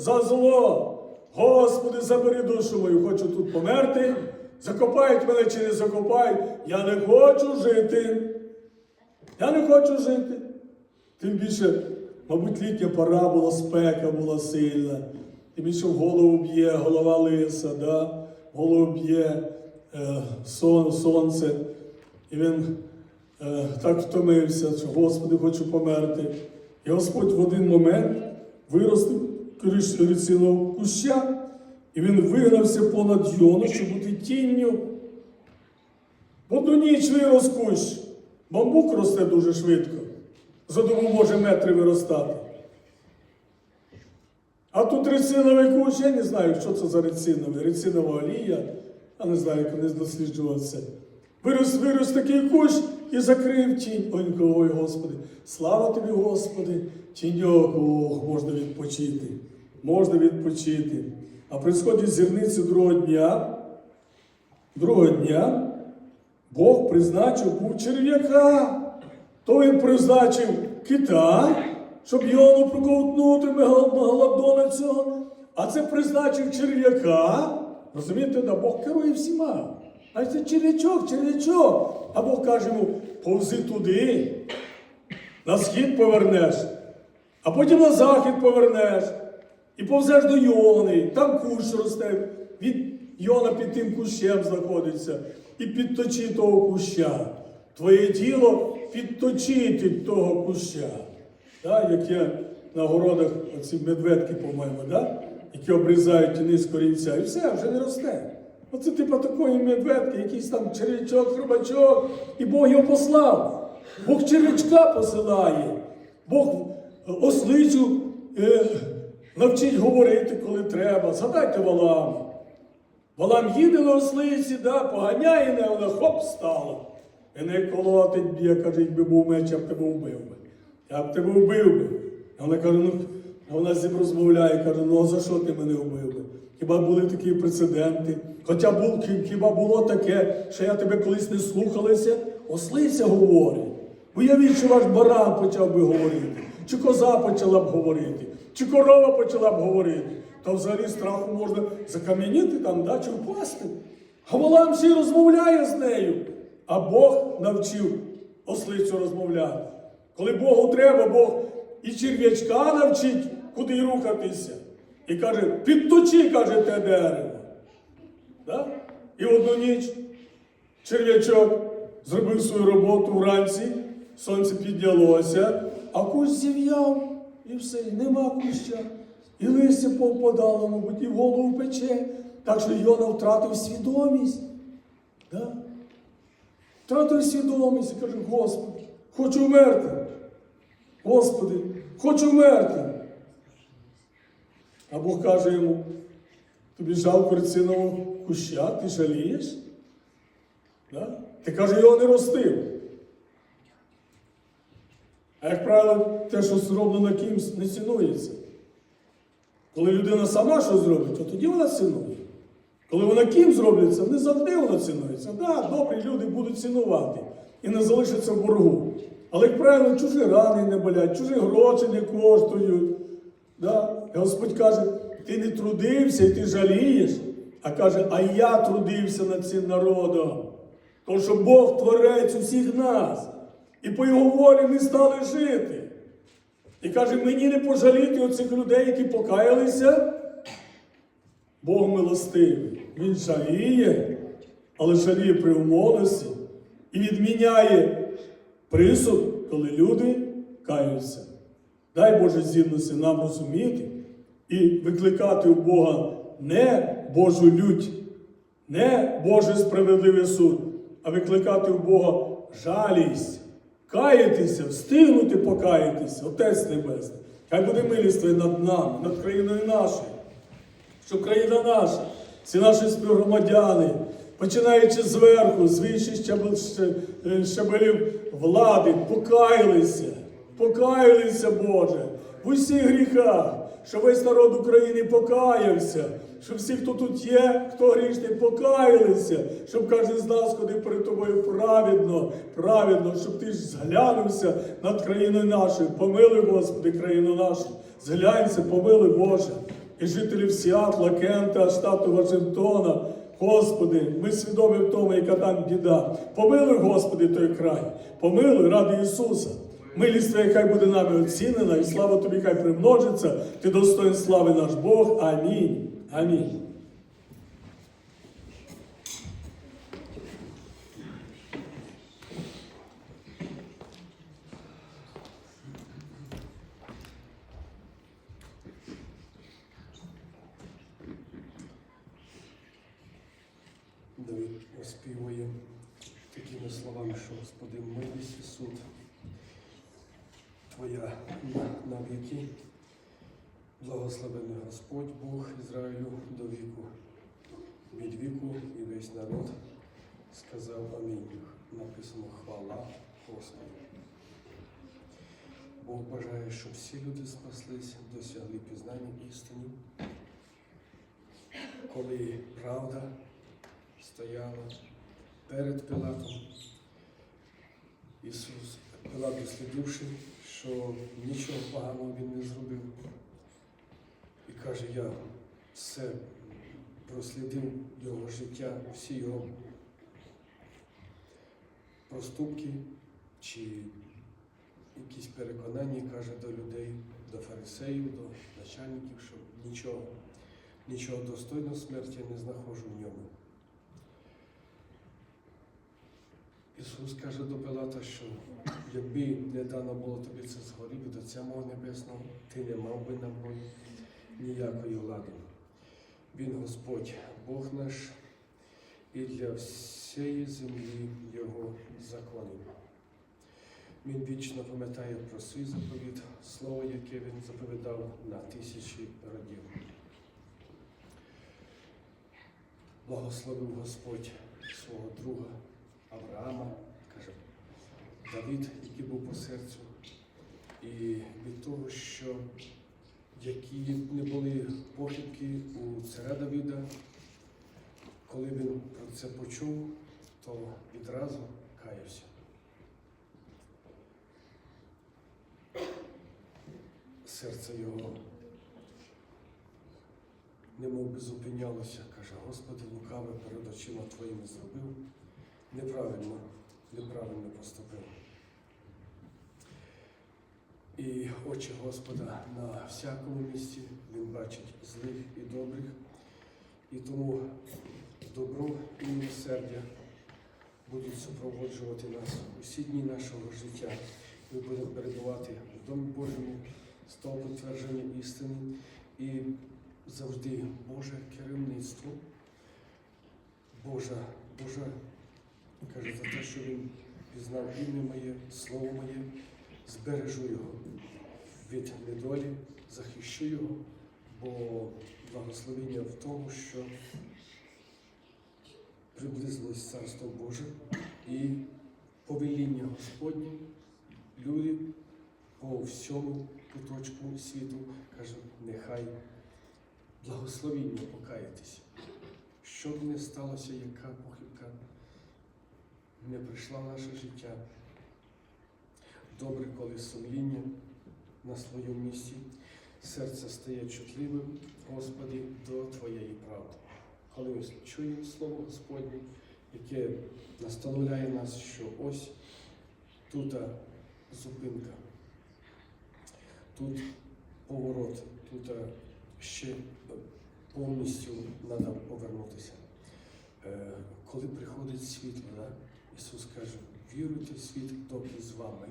за зло. Господи, забери душу мою, хочу тут померти. Закопають мене чи не закопають. Я не хочу жити. Я не хочу жити. Тим більше, мабуть, літня пора була, спека була сильна. Тим більше в голову б'є, голова лиса, да? голову б'є е, сон, сонце. І він е, так втомився, що Господи, хочу померти. І Господь в один момент виростив ріциного куща, і він вигнався понад Йону, щоб бути тінню. В одну ніч вирос кущ. Бамбук росте дуже швидко. За добу може метри виростати. А тут рециновий кущ, я не знаю, що це за рециновий, рецинова олія, я не знаю, як вони досліджували це. Вирос, вирос такий кущ і закрив тінь. Ой, ой, Господи, слава тобі, Господи, тіньок, ох, можна відпочити. Можна відпочити. А при сході зірниці другого дня, другого дня, Бог призначив був черв'яка. То він призначив кита, щоб його проковтнути мегалодона цього. А це призначив черв'яка. Розумієте, да, Бог керує всіма. А це черв'ячок, черв'ячок. А Бог каже йому, повзи туди, на схід повернеш, а потім на захід повернеш. І повзеш до Йони, там кущ росте. Від Йона під тим кущем знаходиться. І підточи того куща. Твоє тіло підточити того куща. Да? Як є на городах оці медведки, по-моєму, да? які обрізають тіни з корінця, і все, вже не росте. Оце типу такої медведки, якийсь там червячок, хробачок, і Бог його послав. Бог червячка посилає. Бог ослицю е, навчить говорити, коли треба. Згадайте Валам. Валам їде на ослиці, да, поганяє не, вона хоп стала. І не колотить б'є, каже, якби був меч, я б тебе вбив би. Я б тебе вбив би. А вона каже, ну, вона з ним розмовляє, каже, ну а за що ти мене вбив би? Хіба були такі прецеденти? Хоча був, хіба було таке, що я тебе колись не слухалася? Ослиця говорить. Уявіть, що ваш баран почав би говорити, чи коза почала б говорити, чи корова почала б говорити. То взагалі страху можна закам'яніти там, да, чи впасти. А Валам ще розмовляє з нею. А Бог навчив ослицю розмовляти. Коли Богу треба, Бог і черв'ячка навчить, куди рухатися. І каже, підточи, каже, те дерево. Да? І одну ніч черв'ячок зробив свою роботу вранці, сонце піднялося, а кущ зів'яв, і все, і нема куща. І листя повпадало, мабуть, і голову пече. Так що Йона втратив свідомість. Да? Втратив свідомість і каже, Господи, хочу вмерти. Господи, хочу вмерти. А Бог каже йому, тобі жалко рецинового куща, ти жалієш? Да? Ти каже, його не ростив. А як правило, те, що зроблено кимсь, не цінується. Коли людина сама щось зробить, то тоді вона цінує. Коли вона ким зробляться, не завжди вона цінується. Да, добрі люди будуть цінувати і не залишаться в боргу. Але, як правило, чужі рани не болять, чужі гроші не коштують. Да? Господь каже, ти не трудився і ти жалієш, а каже, а я трудився над цим народом. Тому що Бог творець усіх нас. І по його волі ми стали жити. І каже, мені не пожаліти оцих людей, які покаялися. Бог милостивий. Він жаліє, але жаліє при умовності і відміняє присуд, коли люди каються. Дай Боже здібності нам розуміти і викликати у Бога не Божу лють, не Божий справедливий суд, а викликати у Бога жалість, каятися, встигнути покаятися, Отець Небесний. Хай буде милість над нами, над країною нашою. Щоб країна наша, всі наші співгромадяни, починаючи зверху, з вищих е, щабелів влади, покаялися, покаялися, Боже, в усіх гріхах, що весь народ України покаявся, що всі, хто тут є, хто грішний, покаялися, щоб кожен з нас ходив перед тобою праведно, праведно, щоб ти ж зглянувся над країною нашою. Помилуй, Господи, країну нашу. Зглянься, помилуй, Боже. і жителів Сіатла, Кента, штату Вашингтона. Господи, ми свідомі в тому, яка там біда. Помилуй, Господи, той край, помилуй ради Ісуса. Милість Твоя хай буде нами оцінена, і слава Тобі хай примножиться. Ти достоин слави наш Бог. Амінь. Амінь. Давид оспівує такими словами, що Господи, милість і суд Твоя на, на віки. Благословений Господь Бог Ізраїлю до віку. Від віку і весь народ сказав Амінь. Написано хвала Господу. Бог бажає, щоб всі люди спаслись, досягли пізнання істини, коли правда стояла перед Пилатом. Ісус, Пилат, дослідивши, що нічого поганого він не зробив. І каже, я все прослідив його життя, всі його проступки чи якісь переконання, каже до людей, до фарисеїв, до начальників, що нічого, нічого достойного смерті не знаходжу в ньому. Ісус каже до Пилата, що якби не дано було тобі це згорі від Отця мого Небесного, ти не мав би на ніякої влади. Він Господь, Бог наш, і для всієї землі Його законів. Він вічно пам'ятає про свій заповіт, слово, яке він заповідав на тисячі родів. Благословив Господь свого друга Авраама, каже, Давид, який був по серцю, і від того, що які не були похибки у царя Давіда, коли він про це почув, то відразу каявся. Серце його немов би зупинялося, каже, Господи, лукаве перед очима Твоїми зробив, неправильно, неправильно поступив. І очі Господа на всякому місці Він бачить злих і добрих, і тому добро і милосердя будуть супроводжувати нас усі дні нашого життя. Ми будемо перебувати в Домі Божому з того підтвердження істини і завжди Боже керівництво, Божа, Божа, каже, за те, що Він пізнав ім'я моє, слово моє, збережу його від недолі, захищу його, бо благословення в тому, що приблизилось Царство Боже і повеління Господнє, люди по всьому куточку світу каже, нехай благословіння покаятися. Що б не сталося, яка похибка не прийшла в наше життя. Добре, коли сумління на своєму місці, серце стає чутливим, Господи, до Твоєї правди. Коли ми чуємо Слово Господнє, яке настановляє нас, що ось тут зупинка, тут поворот, тут ще повністю треба повернутися. Е, Коли приходить світло? Ісус каже, віруйте в світ, доки з вами.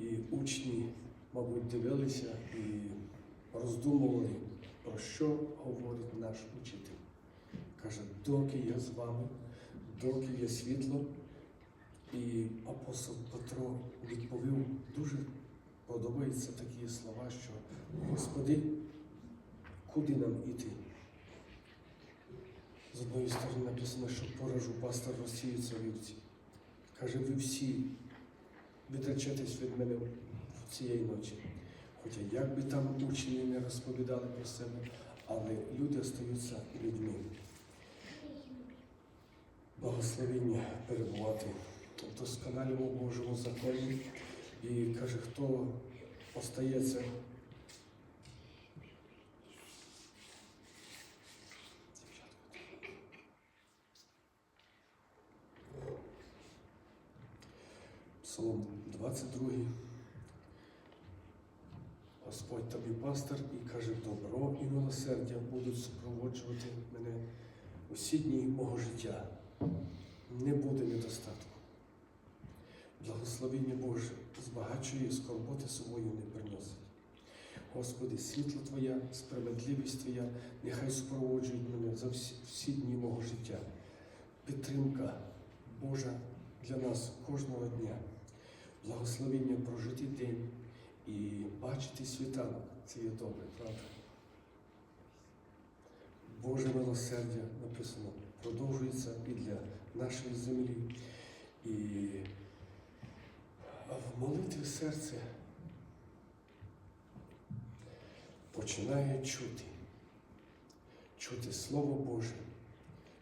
І учні, мабуть, дивилися і роздумували, про що говорить наш учитель. Каже, доки я з вами, доки є світло. І апостол Петро відповів, дуже подобаються такі слова, що Господи, куди нам іти? З одної сторони написано, що поражу пастор розсіється вівці. Каже, ви всі відречетесь від мене цієї ночі. Хоча як би там учні не розповідали про себе, але люди остаються людьми. Благословіння перебувати в досконалому Божому законі і каже, хто остається. Псалом 22. Господь тобі пастир і каже, добро і милосердя будуть супроводжувати мене усі дні мого життя. Не буде недостатку. Благословіння Боже збагачує скорботи собою не приносить. Господи, світло Твоя, справедливість Твоя, нехай супроводжують мене за всі, всі дні мого життя. Підтримка Божа для нас кожного дня. Благословіння прожити день і бачити світанок. Це є добре, правда? Боже милосердя написано, продовжується і для нашої землі. І в молитві серце починає чути, чути Слово Боже,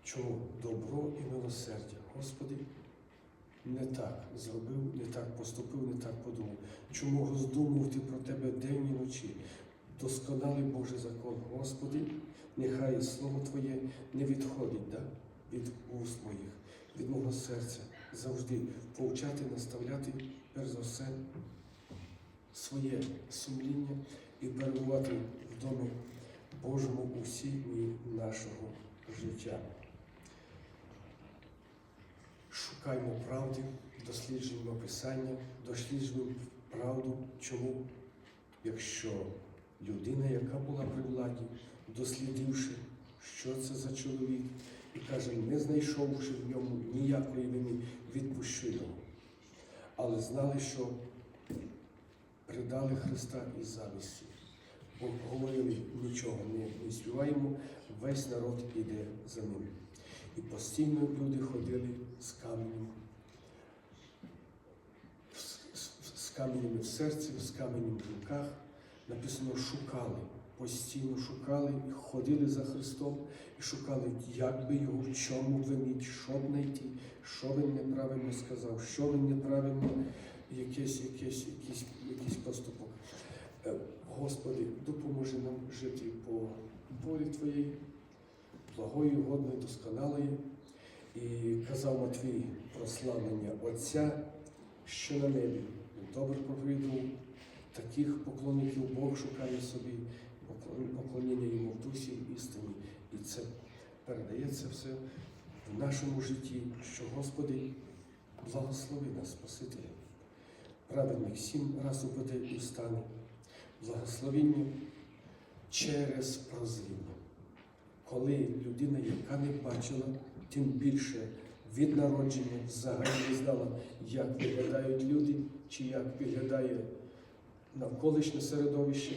чому добро і милосердя. Господи, не так зробив, не так поступив, не так подумав. Чому роздумувати про Тебе день і ночі? Досконалий Божий закон, Господи, нехай Слово Твоє не відходить да? від уст моїх, від мого серця. Завжди повчати, наставляти, перш за все, своє сумління і перебувати в домі Божому у всі дні нашого життя. Шукаймо правди, досліджуємо Писання, досліджуємо правду. Чому? Якщо людина, яка була при владі, дослідивши, що це за чоловік, і каже, не знайшовши в ньому ніякої вини, відпущу його. Але знали, що предали Христа із завісті. Бо говорили, нічого не співаємо, весь народ іде за ним. І постійно люди ходили з каменем, з, каменями в серці, з каменем в руках. Написано, шукали, постійно шукали, і ходили за Христом і шукали, як би його, в чому винить, що б знайти, що він неправильно сказав, що він неправильно, якийсь, якийсь, якийсь, якийсь поступок. Е, Господи, допоможи нам жити по волі Твоїй, благої, годної, досконалої. І казав Матвій про славлення Отця, що на небі. Він добре проповідував, таких поклонників Бог шукає собі, поклоніння йому в дусі істині. І це передається все в нашому житті, що Господи, благослови нас, Спасителя. Праведник сім раз упаде і встане. Благословіння через прозріння. Коли людина, яка не бачила, тим більше від народження взагалі не знала, як виглядають люди, чи як виглядає навколишнє середовище.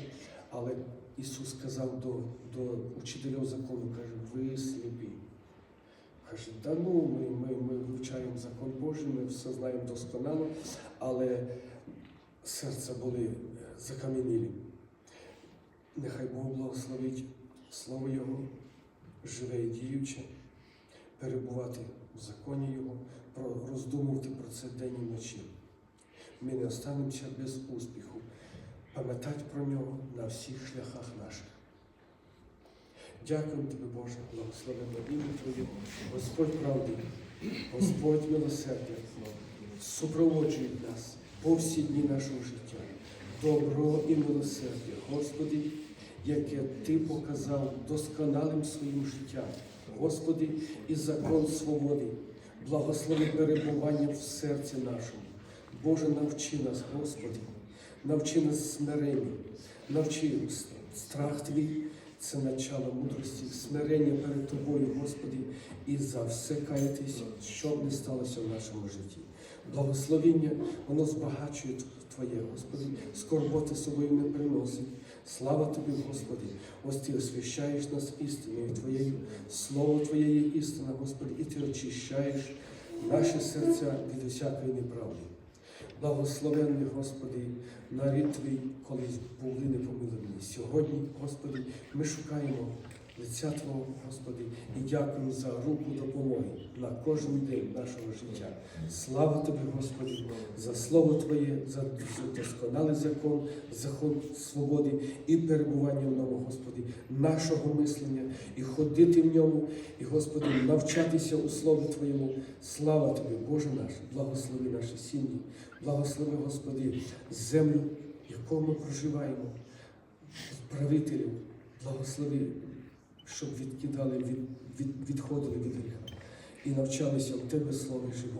Але Ісус сказав до, до учителів закону, каже, ви сліпі. Каже, да ну, ми, ми, ми вивчаємо закон Божий, ми все знаємо досконало, але серця були е, закам'янілі. Нехай Бог благословить Слово Його, живе і діюче, перебувати в законі Його, роздумувати про це день і вночі. Ми не останемося без успіху, пам'ятати про нього на всіх шляхах наших. Дякуємо Тобі, Боже, благословенно ім'я Твоє, Господь правди, Господь милосердя, супроводжують нас по всі дні нашого життя. Добро і милосердя, Господи, яке Ти показав досконалим своїм життям. Господи, і закон свободи, благослови перебування в серці нашому. Боже, навчи нас, Господи, навчи нас смиренню, навчи страх Твій, це начало мудрості, смирення перед Тобою, Господи, і за все каятись, що б не сталося в нашому житті. Благословіння, воно збагачує Твоє, Господи, скорботи собою не приносить. Слава Тобі, Господи, ось Ти освящаєш нас істиною Твоєю, Слово Твоє є істина, Господи, і Ти очищаєш наші серця від усякої неправди. Благословенний, Господи, нарід Твій колись були непомилені. Сьогодні, Господи, ми шукаємо лиця Твого, Господи, і дякуємо за руку допомоги на кожен день нашого життя. Слава Тобі, Господи, за Слово Твоє, за досконалий закон, закон свободи і перебування в ньому, Господи. нашого мислення і ходити в ньому, і, Господи, навчатися у Слові Твоєму. Слава Тобі, Боже наш, благослови наші сім'ї, благослови, Господи, землю, в якому ми проживаємо, правителів, благослови, щоб відкидали, від, від, відходили від гріха і навчалися в Тебе слові живому.